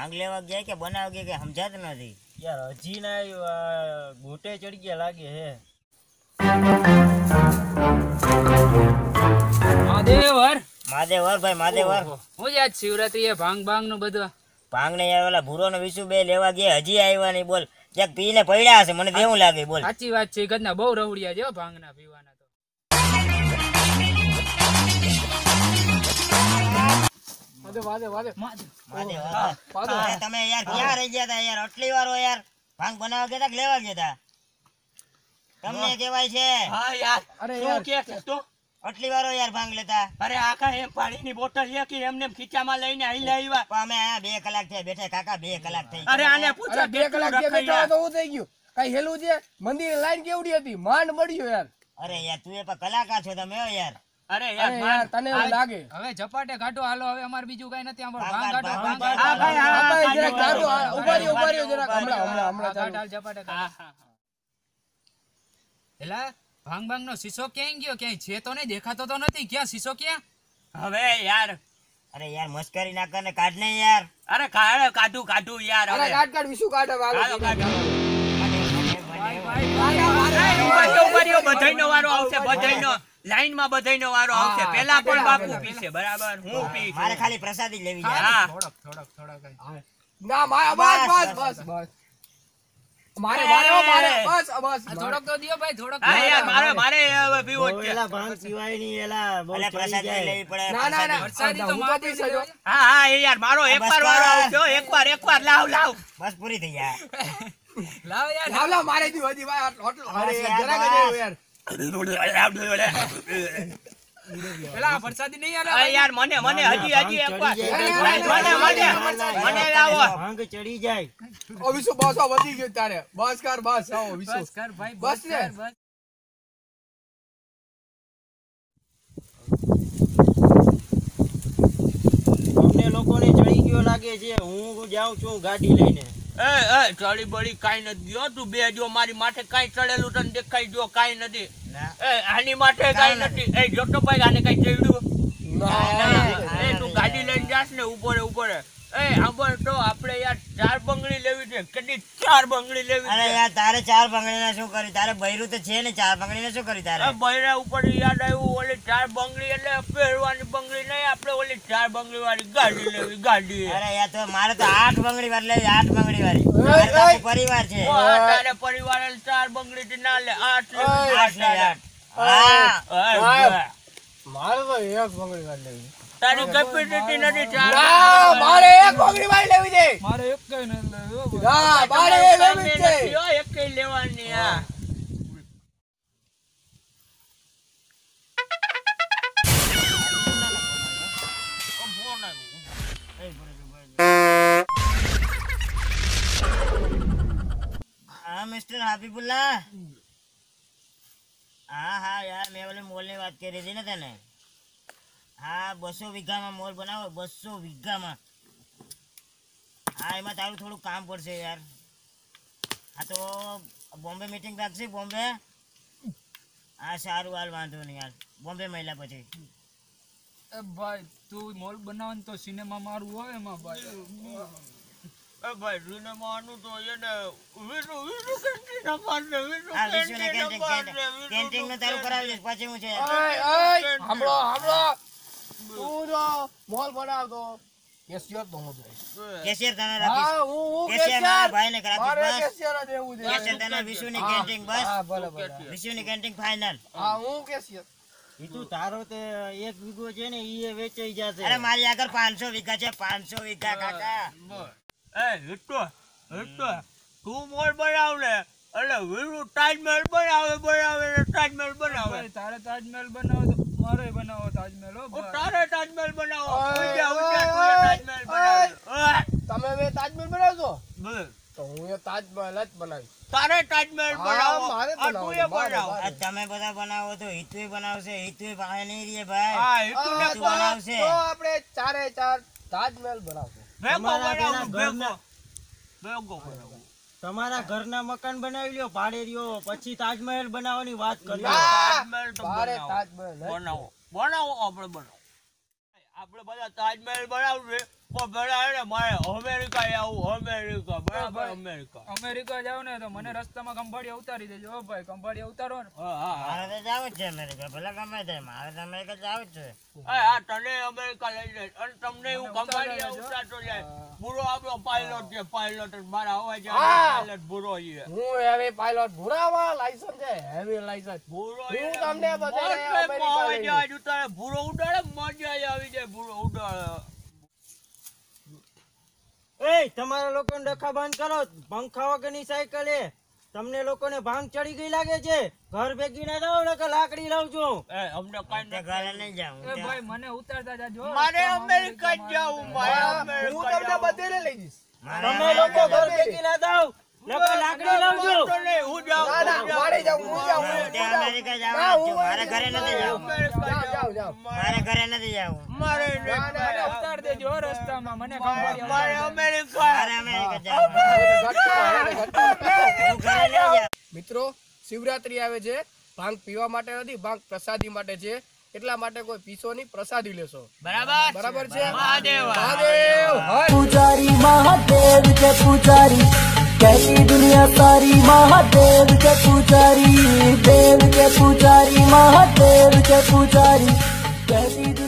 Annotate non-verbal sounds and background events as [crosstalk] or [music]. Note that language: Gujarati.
ભાંગ લેવા ગયા કે બનાવ ગયા કે સમજાત નથી? યાર હજી ના ગોટે ચડી ગયા લાગે હે. મહાદેવર મહાદેવર ભાઈ મહાદેવર હું યાદ શિવરાત્રી એ ભાંગ ભાંગનું બધું. ભાંગ ને યાર ઓલા ભૂરો ને વિશુ બે લેવા ગયા હજી આવ્યા નહીં બોલ. ક્યાંક પીને પડ્યા હશે મને દેવું લાગે બોલ. સાચી વાત છે ગદના બહુ રવડિયા છે ભાંગ ના પીવાના તો માદેવર અરે તમે યાર ક્યાં રહી ગયા તા યાર? આટલી વારો યાર. ભાંગ બનાવવા ગયા તા લેવા ગયા તા? તમને કહેવાય છે. હા યાર. શું કે છે આટલી વારો યાર ભાંગ લેતા. અરે આખા એમ પાણીની બોટલ છે કે એમને એમ ખીચામાં લઈને અહીં લાવ્યા પણ અમે આયા બે કલાક થયા બેઠા કાકા બે કલાક થઈ અરે આને પૂછો બે કલાક બેઠા તો હું થઈ ગયું. કઈ હેલું છે? મંદિર લાઈન કેવડી હતી? માંડ મળ્યું યાર. અરે યાર તું એ પણ કલાકાર છો તમે યાર. અરે યાર યાર તને એવું લાગે હવે ઝપાટે કાઢો હાલો હવે અમાર બીજું કઈ નથી આમાં ભાંગ કાઢો ભાંગ. હા, ભાઈ, હા, આ ભાઈ જરા કાઢો, ઉભારી ઉભારી જરા હમણાં હમણાં હમણાં કાઢ હાલ ઝપાટે હા, કાઢ. એલા ભાંગ ભાંગ નો શીશો ક્યાં ગયો ક્યાંય છે તો ને દેખાતો તો નથી ક્યાં શીશો ક્યાં હવે યાર અરે યાર મસ્કરી ના કર ને કાઢ ને યાર અરે કાઢ કાઢું કાઢું યાર અરે કાઢ કાઢ વિશું કાઢ હવે હાલો, કાઢ ભાઈ ભાઈ, ભાઈ, બધાયનો વારો આવશે બધાયનો લાઈનમાં બધાયનો વારો આવશે. હા, પેલા પણ બાપુ પીશે બરાબર? હું પી મારે ખાલી પ્રસાદી લેવી છે. હા. થોડક થોડક થોડોક ના મારે બસ બસ બસ મારે મારે મારે બસ બસ. આ તો દિયો ભાઈ થોડોક હા યાર મારે મારે હવે પીવો છે. એલા ભાંગ પીવાય નહીં એલા બહુ પ્રસાદી. લેવી પડે ના ના ના. વરસાદી તો હું તો મહાદેવ પીશ જ હો. હા હા એ યાર મારો એકવાર વારો આવશે એકવાર એકવાર લાવ લાવ. બસ પૂરી થઈ જાય [laughs] લાવ યાર. લાવ લાવ મારે દી હજી ભાઈ આટલું- આટલું. અરે બસ. યાર, યાર, પેલા વરસાદી નહીં અરે યાર યાર મને મને હજી હજી એકવાર. મને મને મને લાવો ભાંગ ચડી જાય. ઓ વિશુ બસ વધી ગયું તારે. બસ કર બસ હો વિશુ બસ કર ભાઈ બસ બસ ને. અમને લોકોને ચડી ગયો લાગે છે. હું જાઉં છું ગાડી લઈને. એ એ ચડી બળી કાઈ નથી. ગયો તું બે જો મારી માથે કાઈ ચડેલું તને દેખાઈ જો કાઈ નથી. એ આની માથે કાઈ નથી. એ જોતો ભાઈ આને કઈ ચડ્યું? ના એ તું ગાડી લઈને જાસ ને ઊભો રે ઊભો રે એ આંબળ તો આપણે યાર કેટલી ચાર બંગડી લેવી અરે યાર તારે ચાર બંગડીના શું કર્યું? તારે બૈરું તો છે ને ચાર બંગડીને શું કર્યું તારે? બૈરા ઉપર યાદ આવ્યું ઓલી ચાર બંગડી એટલે પહેરવાની બંગડી નહીં આપણે ઓલી ચાર બંગડી વાળી ગાડી લેવી ગાડી. અરે યાર તો મારે તો આઠ બંગડી વાળી લેવી આઠ બંગડી વાળી પરિવાર છે. તારે પરિવાર ચાર બંગડી થી ના લે આઠ લેવી આઠ લેવી આઠ. હા, મારે તો એક બંગડી વાળી લેવી તારી કેપેસિટી નથી ચાર ના મારે એક બંગડી વાળી લેવી છે. મારે એક કઈ ન લેવી ના મારે લેવી છે. હો, એકેય લેવાની હા. મિસ્ટર હાબીબુલ્લા હા હા, યાર, મેં ઓલી મોલની વાત કરી હતી ને તને. હા, બસો વીઘામાં મોલ બનાવો, બસો વીઘામાં. હા, એમાં તારું થોડું કામ પડશે યાર. હા, તો બોમ્બે મીટિંગ રાખશે બોમ્બે. હા, સારું, હાલ, વાંધો નહીં યાર બોમ્બે મહિલા પછી. એ ભાઈ, તું મોલ બનાવવાનું તો સિનેમા મારું હોય એમાં, ભાઈ. એ ભાઈ સિનેમાનું તો એને કેન્ટીન અમારને વિષ્ણુ કેન્ટીન કેન્ટીન અમારને કેન્ટીનનું તારું કરાવી દઈશ પછી હું છે ઓય ઓય સાંભળો સાંભળો તું જો મોલ બનાવતો. કેશિયર તો હું જોઈશ. કેશિયર તને રાખીશ. હા હું હું કેશિયર. મારા કેશિયર ભાઈને મારે કેશિયર જ એવું છે કેશિયર તને વિશ્વની કેન્ટીન બસ. હા ભલે ભલે. વિશ્વની કેન્ટીન ફાઇનલ હા હું કેશિયર. તું તારો તે એક વીઘો છે ને એ વેચાઈ જશે. અરે મારી આગળ પાંચસો વીઘા છે પાંચસો વીઘા કાકા. એ હિટો હિટો તું મોર બનાવ ને એટલે વિષ્ણુ તાજમહેલ બનાવે બનાવે ને તાજમહેલ બનાવે. તારે તાજમહેલ બનાવો તો મારે બનાવો હો તારે બનાવો. તમે બે તાજમહેલ બનાવશો તો હું એ તાજમહેલ જ બનાવીશ. તારે તાજમહેલ બનાવો. મારે બનાવો. મારે. તમે બધા બનાવો તો હિતુએ બનાવશે. હિતુએ પાસે નહીં રે ભાઈ. હા બનાવશે. તો આપણે ચારે ચાર તાજમહેલ બનાવશું. તમારા ઘરના- મકાન બનાવી લ્યો ભાડે રહ્યો પછી તાજમહેલ બનાવવાની વાત કરી તાજમહેલ બનાવો. તાજમહેલ બનાવો. બનાવો આપણે બનાવો. આપણે બધા તાજમહેલ બનાવશે પણ પેલા એને મારે અમેરિકા આવું અમેરિકા બરાબર અમેરિકા. અમેરિકા જાવ ને તો મને રસ્તામાં કંભાળિયા ઉતારી દેજો ભાઈ કંભાળિયા ઉતારો ને. હા હા હા. મારે તો જાવું છે અમેરિકા ભલે ગમે તે મારે તો અમેરિકા જાવું છે. એ આ તને અમેરિકા લઈ જાય અને તમને એવું મને ઉતારી કંપાની લેજો. ઉતારતો જાય. બુરો આપણો પાયલોટ છે પાયલોટ મારા અવાજ પાયલોટ બુરો છે. હું હેવી પાયલોટ ભૂરાવા લાયસન્સ છે હેવી લાયસન્સ બુરો હું તમને અમેરિકા લઈ બુરો ઉડાડે મજા આવી જાય બુરો ઉડાડે એ તમારા લોકોને ડખા બંધ કરો. પંખા વગરની સાયકલ એ. તમને લોકોને ભાંગ ચડી ગઈ લાગે છે? ઘર ભેગી ના જાવ ને લાકડી લાવ છું. એ અમને કઈ ઘરે નહીં જાવ એ ભાઈ મને ઉતારતા જાજો. મારે અમેરિકા જ મારે હું તમને બધે લઈ જઈશ. તમે લોકો ઘર ભેગી ના જાઓ. નકર મિત્રો શિવરાત્રી આવે છે ભાંગ પીવા માટે નથી ભાંગ પ્રસાદી માટે છે. એટલા માટે કોઈ પીસો નહીં પ્રસાદી લેશો. બરાબર બરાબર છે? મહાદેવ. પૂજારી મહાદેવ પૂજારી. पुजारी कहती दुनिया सारी महादेव के पुजारी देव के पुजारी महादेव के पुजारी कहती दुनिया सारी